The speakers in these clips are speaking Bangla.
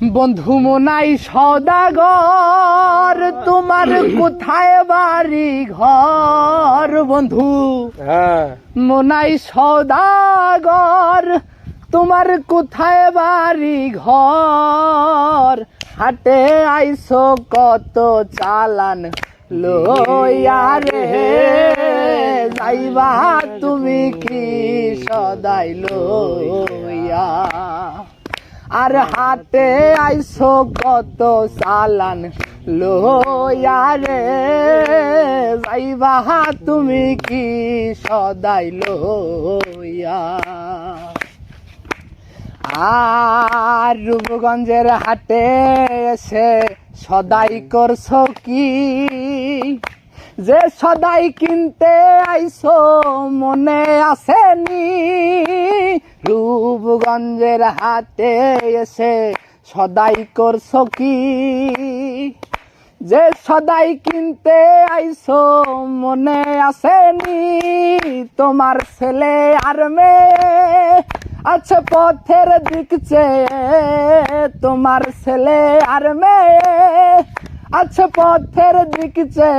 বন্ধু মনাই সদাগর তোমার কোথায় বাড়ি ঘর বন্ধু? হ্যাঁ। মনাই সদাগর তোমার কোথায় বাড়ি ঘর? হাটে আইসো কত চালান লইয়া রে। যাইবা তুমি কি সদাই লইয়া আর হাতে আইসো কত চালান। লইয়া রে, যাইবা তুমি কি সদাই লইয়া আর রূপগঞ্জের হাটে এসে সদাই করছ কি? যে সদাই কিনতে আইসো, মনে আসেনি। রূপগঞ্জের হাতে এসে সদাই করছ কি? যে সদাই কিনতে আইসো মনে আসেনি তোমার ছেলে আর মেয়ে। আছে পথের দিকছে তোমার ছেলে আর মেয়ে। আছে পথের দিকছে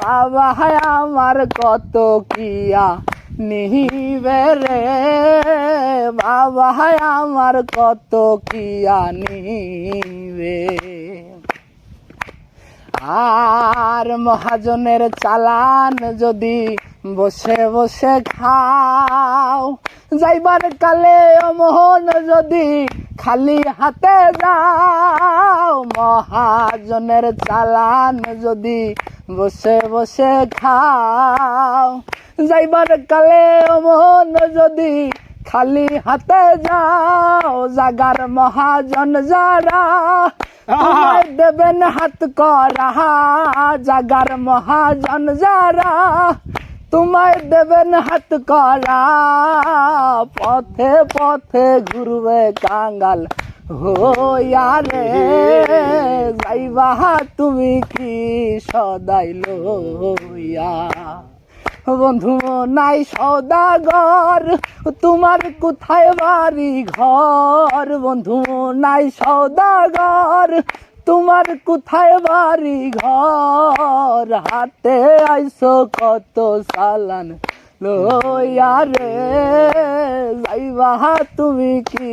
বাবা হায়, আমার কত কিয়া। নিবে রে। বাবা, আমার কত কিয়া নিবে আর মহাজনের চালান যদি বসে বসে খাও, যাইবার কালে অমোহন যদি খালি হাতে যাও, মহাজনের চালান যদি বসে বসে খাও যাইবার কালে মন যদি খালি হাতে যাও, জাগার মহাজন যারা দেবেন হাত করা, জাগার মহাজন যারা তোমায় দেবেন হাত করা, পথে পথে ঘুরবে কাঙ্গাল হইয়া রে। যাইবা তুমি কি সদাই লইয়া? বন্ধু, নাই সদাগর, তোমার কোথায় বাড়ি ঘর? বন্ধু, নাই সদাগর, তোমার কোথায় বাড়ি ঘর? হাতে আইসো কত সালান লইয়া রে, যাইবা তুমি কি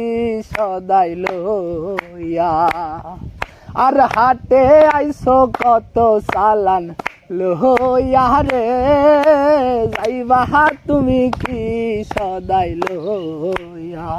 সদাই লইয়া? আর হাটে আইসো কত সালান লোহিয়া রে যাইবা তুমি কি সদাই লইয়া